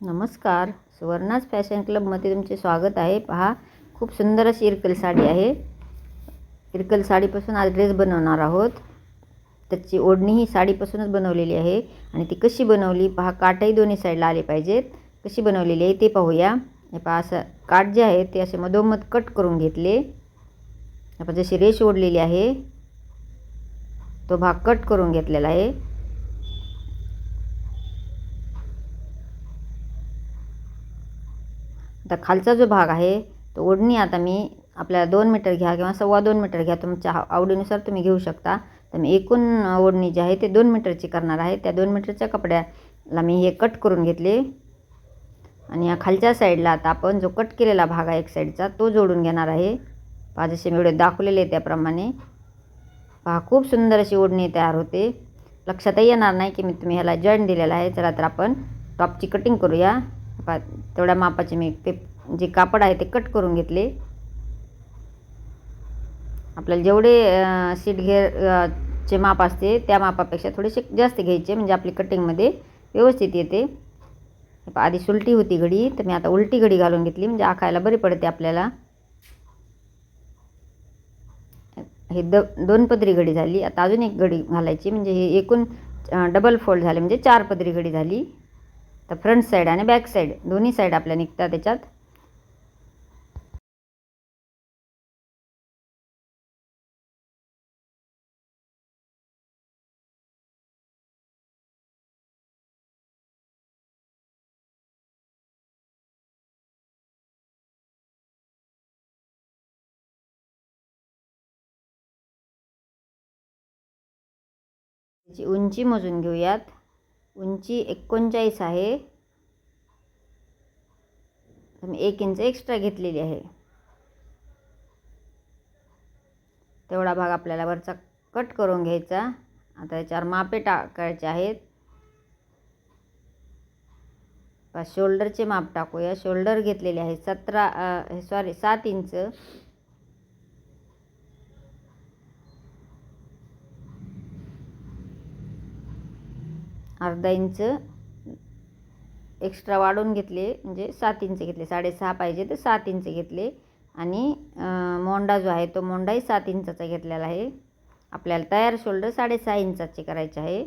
नमस्कार. सुवर्णाज फॅशन क्लबमध्ये तुमचे स्वागत आहे. पहा खूप सुंदर अशी इरकल साडी आहे. इरकल साडीपासून आज ड्रेस बनवणार आहोत. त्याची ओढणी ही साडीपासूनच बनवलेली आहे आणि ती कशी बनवली? पहा काठही दोन्ही साईडला आले पाहिजेत. कशी बनवलेली आहे ते पाहूया. हे पहा असं काठ जे आहे ते असे मधोमध कट करून घेतले. आपण जशी रेष ओढलेली आहे तो भाग कट करून घेतलेला आहे. आता खालचा जो भाग आहे तो ओढणी आता मी आपल्याला दोन मीटर घ्या किंवा सव्वा दोन मीटर घ्या तुमच्या आवडीनुसार तुम्ही घेऊ शकता. तर मी एकूण ओढणी जी आहे ते दोन मीटरची करणार आहे. त्या दोन मीटरच्या कपड्याला मी हे कट करून घेतले. आणि या खालच्या साईडला आता आपण जो कट केलेला भाग आहे एक साईडचा तो जोडून घेणार आहे. पहा जसे मी एवढे दाखवलेले त्याप्रमाणे. पहा खूप सुंदर अशी ओढणी तयार होते. लक्षातही येणार नाही की मी तुम्ही ह्याला जॉईंट दिलेला आहे. चला तर आपण टॉपची कटिंग करूया. पा तेवढ्या मापाचे मी ते जे कापड आहे ते कट करून घेतले. आपल्याला जेवढे सीट घेर चे माप असते त्या मापापेक्षा थोडेसे जास्त घ्यायचे म्हणजे आपली कटिंगमध्ये व्यवस्थित येते. आधी सुलटी होती घडी तर मी आता उलटी घडी घालून घेतली म्हणजे आखायला बरी पडते आपल्याला. हे द दोन पदरी घडी झाली आता अजून एक घडी घालायची म्हणजे हे एकूण डबल फोल्ड झाले म्हणजे चार पदरी घडी झाली. तर फ्रंट साईड आणि बॅक साईड दोन्ही साईड आपल्या निघतात त्याच्यात. उंची मोजून घेऊयात. उंची एकोणचाळीस आहे. मी एक इंच एक्स्ट्रा घेतलेली आहे. तेवढा भाग आपल्याला वरचा कट करून घ्यायचा. आता याच्यावर मापे टाकायचे आहेत. शोल्डरचे माप टाकूया. शोल्डर घेतलेले आहे सतरा सॉरी सात इंच. अर्धा इंच एक्स्ट्रा वाढवून घेतले म्हणजे सात इंच घेतले. साडेसहा पाहिजे तर सात इंच घेतले. आणि मोंडा जो आहे तो मोंडाही सात इंचाचा घेतलेला आहे. आपल्याला तयार शोल्डर साडेसहा इंचाचे करायचे आहे.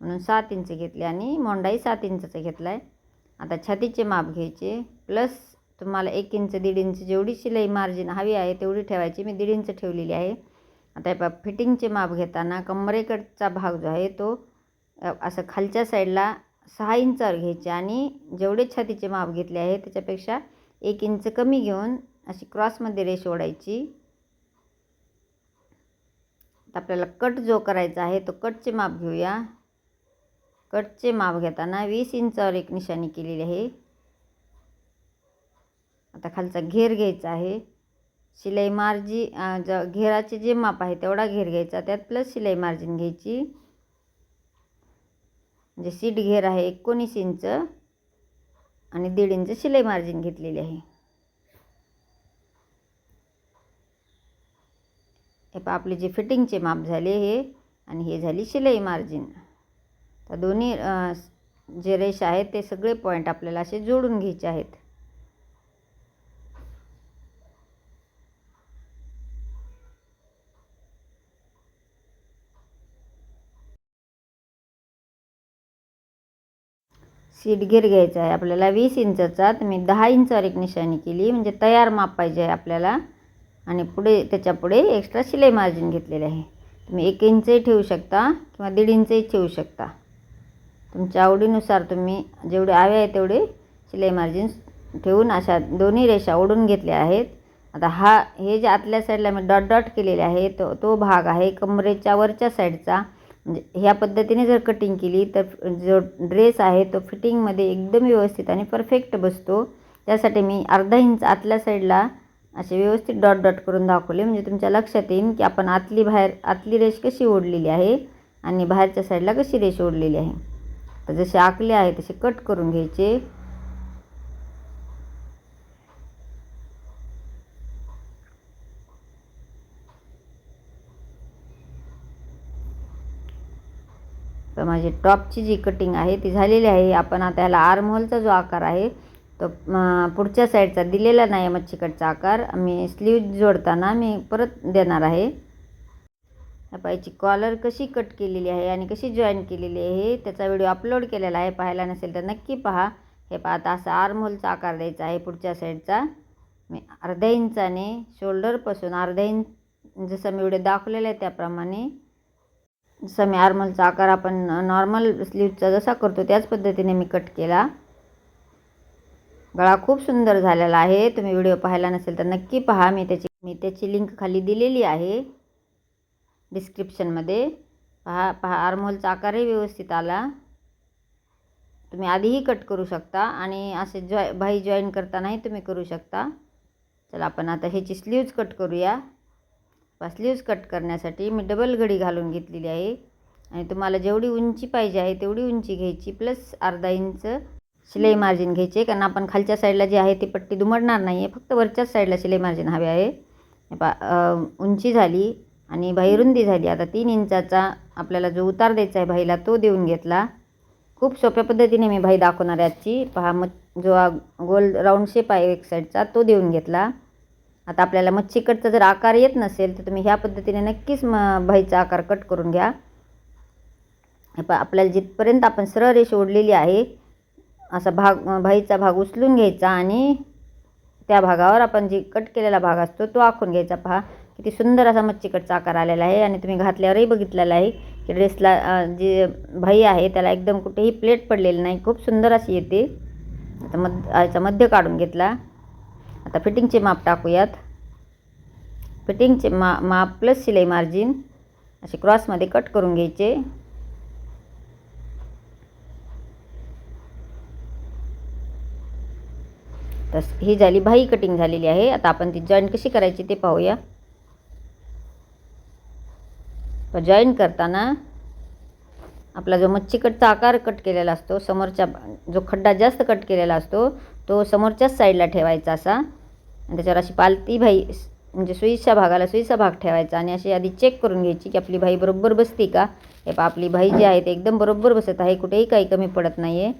म्हणून सात इंच घेतले आणि मोंडाही सात इंचाचा घेतला आहे आता छातीचे माप घ्यायचे. प्लस तुम्हाला एक इंच दीड इंच जेवढी शिलाई मार्जिन हवी आहे तेवढी ठेवायची. मी दीड इंच ठेवलेली आहे. आता फिटिंगचे माप घेताना कमरेकडचा भाग जो आहे तो असं खालच्या साईडला सहा इंचावर घ्यायचे आणि जेवढे छातीचे माप घेतले आहे त्याच्यापेक्षा एक इंच कमी घेऊन अशी क्रॉसमध्ये रेष ओढायची. आपल्याला कट जो करायचा आहे तो कटचे माप घेऊया. कटचे माप घेताना वीस इंचावर एक निशाणी केलेली आहे. आता खालचा घेर घ्यायचा आहे. शिलाई मार्जी ज घेराचे जे माप आहे तेवढा घेर घ्यायचा त्यात प्लस शिलाई मार्जिन घ्यायची. म्हणजे सीट घेर आहे एकोणीस इंच आणि दीड इंच शिलाई मार्जिन घेतलेली आहे. हे पा आपले जे फिटिंगचे माप झाले हे आणि हे झाली शिलाई मार्जिन. तर दोन्ही जे रेष आहेत ते सगळे पॉईंट आपल्याला असे जोडून घ्यायचे आहेत. सीट घेर घ्यायचा आहे. आपल्याला वीस इंचाचा तर मी दहा इंचावर एक निशाणी केली म्हणजे तयार माप पाहिजे आहे आपल्याला. आणि पुढे त्याच्यापुढे एक्स्ट्रा शिलाई मार्जिन घेतलेले आहे. तुम्ही एक इंचही ठेवू शकता किंवा दीड इंचही ठेवू शकता. तुमच्या आवडीनुसार तुम्ही जेवढे हवे आहे तेवढे शिलाई मार्जिन ठेवून अशा दोन्ही रेषा ओढून घेतल्या आहेत. आता हा हे जे आतल्या साईडला मी डॉट डॉट केलेले आहे तो तो भाग आहे कमरेच्या वरच्या साईडचा म्हणजे ह्या पद्धतीने जर कटिंग केली तर जो ड्रेस आहे तो फिटिंगमध्ये एकदम व्यवस्थित आणि परफेक्ट बसतो. त्यासाठी मी अर्धा इंच आतल्या साईडला असे व्यवस्थित डॉट डॉट करून दाखवले. म्हणजे तुमच्या लक्षात येईल की आपण आतली बाहेर आतली रेष कशी ओढलेली आहे आणि बाहेरच्या साईडला कशी रेष ओढलेली आहे. तर जसे आखले आहे तसे कट करून घ्यायचे. म्हणजे टॉपची जी कटिंग आहे ती झालेली आहे. आपण आता ह्याला आर्महोलचा जो आकार आहे तो पुढच्या साईडचा दिलेला नाही मच्छी कटचा आकार. मी स्लीव जोडताना मी परत देणार आहे. ह्या पायची कॉलर कशी कट केलेली आहे आणि कशी जॉईन केलेली आहे त्याचा व्हिडिओ अपलोड केलेला आहे. पाहायला नसेल तर नक्की पहा. हे पहा आता असा आर्महोलचा आकार द्यायचा आहे पुढच्या साईडचा मी अर्ध्या इंचाने शोल्डरपासून अर्ध्या इंच जसं मी व्हिडिओ दाखवलेला आहे त्याप्रमाणे मी आर्मलचा आकार आपण नॉर्मल स्लीवचा जसा करतो त्याच पद्धतीने मी कट केला. गळा खूप सुंदर झालेला आहे. तुम्ही व्हिडिओ पाहायला नसेल तर नक्की पहा. मी त्याची मी त्याची लिंक खाली दिलेली आहे. डिस्क्रिप्शनमध्ये पहा पहा आर्मोलचा आकारही व्यवस्थित आला. तुम्ही आधीही कट करू शकता आणि असे जॉय भाई जॉईन करतानाही तुम्ही करू शकता. चला आपण आता ह्याची स्लीव्ज कट करूया. स्लीव्ज कट करण्यासाठी मी डबल घडी घालून घेतलेली आहे. आणि तुम्हाला जेवढी उंची पाहिजे आहे तेवढी उंची घ्यायची. प्लस अर्धा इंच शिलाई मार्जिन घ्यायचे. कारण आपण खालच्या साईडला जी आहे ती पट्टी दुमडणार नाही आहे फक्त वरच्याच साईडला शिलाई मार्जिन हवे आहे. पा उंची झाली आणि बाहिरुंदी झाली. आता तीन इंचाचा आपल्याला जो उतार द्यायचा आहे भाईला तो देऊन घेतला. खूप सोप्या पद्धतीने मी भाई दाखवणार आहे आजची. पहा मग जो गोल राऊंड शेप आहे एक साईडचा तो देऊन घेतला. आता आपल्याला मच्छी कटचा जर आकार येत नसेल तर तुम्ही ह्या पद्धतीने नक्कीच म भाईचा आकार कट करून घ्या. आपल्याला जिथपर्यंत आपण सरळ रेष ओढलेली आहे असा भाग भाईचा भाग उचलून घ्यायचा आणि त्या भागावर आपण जी कट केलेला भाग असतो तो आखून घ्यायचा. पहा किती सुंदर असा मच्छीकटचा आकार आलेला आहे आणि तुम्ही घातल्यावरही बघितलेला आहे की ड्रेसला जे जी भाई आहे त्याला एकदम कुठेही प्लेट पडलेली नाही. खूप सुंदर अशी येते. आता मध याचा मध्य काढून घेतला. आता फिटिंगचे माप टाकूयात. फिटिंगचे मा माप प्लस शिलाई मार्जिन असे क्रॉसमध्ये कट करून घ्यायचे. तस ही झाली भाई कटिंग झालेली आहे. आता आपण ती जॉईन कशी करायची ते पाहूया. जॉईन करताना आपला जो मच्छी कटचा आकार कट केलेला असतो समोरच्या जो खड्डा जास्त कट केलेला असतो तो समोरच्याच साईडला ठेवायचा असा. आणि त्याच्यावर अशी पालती भाई म्हणजे सुईच्या भागाला सुईचा भाग ठेवायचा आणि अशी आधी चेक करून घ्यायची की आपली भाई बरोबर बसते का? हे पा आपली भाई जी आहे ते एकदम बरोबर बसत आहे कुठेही काही कमी पडत नाही आहे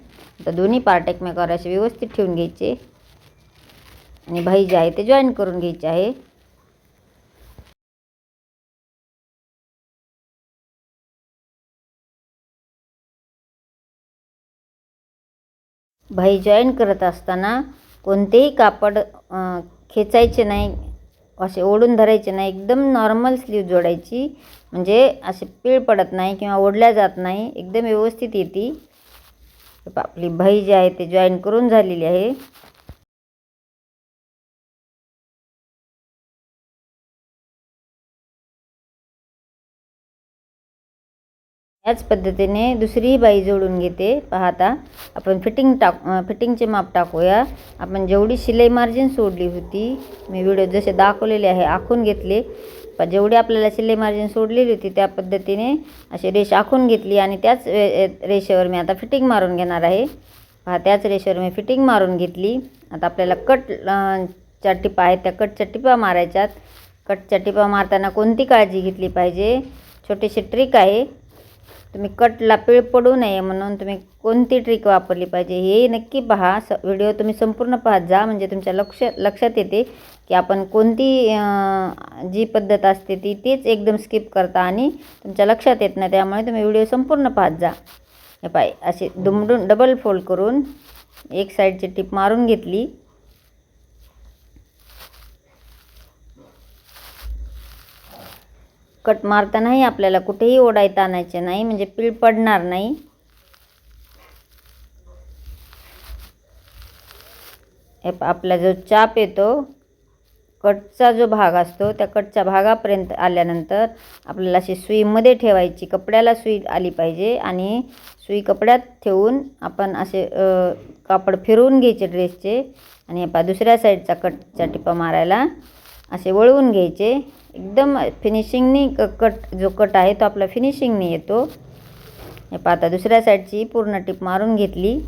तर दोन्ही पार्ट एकमेकावर असे व्यवस्थित ठेवून घ्यायचे. आणि भाई जे आहे ते जॉईन करून घ्यायचे आहे. भाई जॉईन करत असताना कोणतेही कापड खेचायचे नाही असे ओढून धरायचे नाही एकदम नॉर्मल स्लीव जोडायची. म्हणजे असे पीळ पडत नाही किंवा ओढल्या जात नाही एकदम व्यवस्थित येते. आपली भाई जी आहे ते जॉईन करून झालेली आहे. याच पद्धतीने दुसरीही बाई जोडून घेते. पाहता आपण फिटिंग टाक फिटिंगचे माप टाकूया. आपण जेवढी शिलाई मार्जिन सोडली होती मी व्हिडिओ जसे दाखवलेले आहे आखून घेतले. पण जेवढी आपल्याला शिलाई मार्जिन सोडलेली होती त्या पद्धतीने अशी रेष आखून घेतली आणि त्याच रेषेवर मी आता फिटिंग मारून घेणार आहे. पहा त्याच रेषेवर मी फिटिंग मारून घेतली. आता आपल्याला कट च्या टिपा आहेत त्या कटच्या टिपा मारायच्यात. कटच्या टिपा मारताना कोणती काळजी घेतली पाहिजे? छोटीशी ट्रिक आहे. तुम्ही कटला पीळ पडू नये म्हणून तुम्ही कोणती ट्रिक वापरली पाहिजे हे नक्की पहा. स व्हिडिओ तुम्ही संपूर्ण पाहत जा. म्हणजे तुमच्या लक्ष लक्षात येते की आपण कोणती जी पद्धत असते ती तीच एकदम स्किप करता आणि तुमच्या लक्षात येत नाही. त्यामुळे तुम्ही व्हिडिओ संपूर्ण पाहत जा. हे पाय असे दुमडून डबल फोल्ड करून एक साईडची टिप मारून घेतली. कट मारतानाही आपल्याला कुठेही ओढायता आणायचे नाही म्हणजे पीळ पडणार नाही. आपला जो चाप येतो कटचा जो भाग असतो त्या कटच्या भागापर्यंत आल्यानंतर आपल्याला अशी सुईमध्ये ठेवायची कपड्याला सुई आली पाहिजे आणि सुई कपड्यात ठेवून आपण असे कापड फिरवून घ्यायचे ड्रेसचे. आणि हे पा दुसऱ्या साईडचा कटचा टिपा मारायला असे वळवून घ्यायचे. एकदम फिनिशिंगनी क कट जो कट आहे तो आपला फिनिशिंगनी येतो. हे पाहता आता दुसऱ्या साईडची पूर्ण टिप मारून घेतली.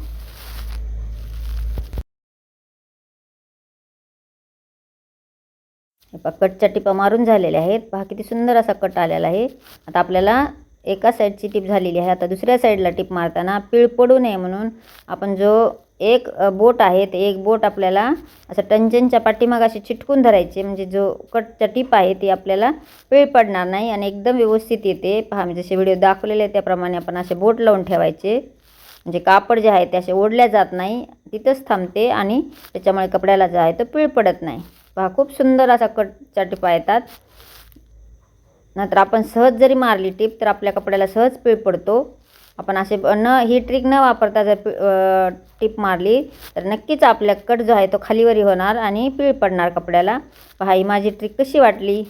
कटच्या टिपा मारून झालेल्या आहेत. पहा किती सुंदर असा कट आलेला आहे. आता आपल्याला एका साईडची टीप झालेली आहे. आता दुसऱ्या साईडला टीप मारताना पीळ पडू नये म्हणून आपण जो एक बोट आहे ते एक बोट आपल्याला असं टंचनच्या पाठीमाग अशी चिटकून धरायचे. म्हणजे जो कटच्या टीप आहे ती आपल्याला पीळ पडणार नाही आणि एकदम व्यवस्थित येते. पहा मी जसे व्हिडिओ दाखवलेले आहे त्याप्रमाणे आपण असे बोट लावून ठेवायचे. म्हणजे कापड जे आहे ते असे ओढल्या जात नाही. तिथंच थांबते आणि त्याच्यामुळे कपड्याला जो आहे तो पीळ पडत नाही. पहा खूप सुंदर असा कटच्या टिपा येतात. नाहीतर आपण सहज जरी मारली टिप तर आपल्या कपड्याला सहज पीळ पडतो. आपण असे न ही ट्रिक न वापरता जर टिप मारली तर नक्कीच आपल्या कट जो आहे तो खालीवरी होणार आणि पीळ पडणार कपड्याला. पहा ही माझी ट्रिक कशी वाटली?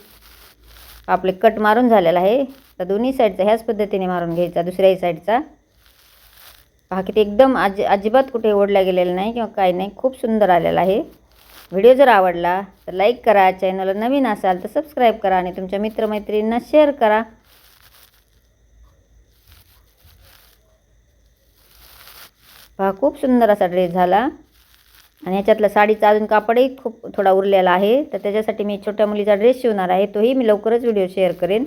आपले कट मारून झालेला आहे. तर दोन्ही साईडचा ह्याच पद्धतीने मारून घ्यायचा दुसऱ्याही साईडचा. पहा किती ते एकदम अजि अजिबात कुठे ओढल्या गेलेलं नाही किंवा काही नाही खूप सुंदर आलेला आहे. व्हिडिओ जर आवडला तर लाईक करा चॅनलला नवीन असाल तर सबस्क्राईब करा आणि तुमच्या मित्रमैत्रिणींना शेअर करा. पहा खूप सुंदर असा ड्रेस झाला. आणि ह्याच्यातला साडीचा अजून कापडही खूप थोडा उरलेला आहे. तर त्याच्यासाठी मी छोट्या मुलीचा ड्रेस शिवणार आहे. तोही मी लवकरच व्हिडिओ शेअर करेन.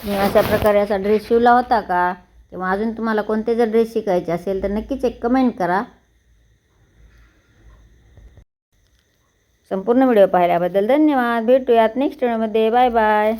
तुम्ही अशा प्रकारे असा ड्रेस शिवला होता का? किंवा अजून तुम्हाला कोणते जर ड्रेस शिकायचे असेल तर नक्कीच एक कमेंट करा. संपूर्ण व्हिडिओ पाहिल्याबद्दल धन्यवाद. भेटूयात नेक्स्ट व्हिडिओमध्ये बाय बाय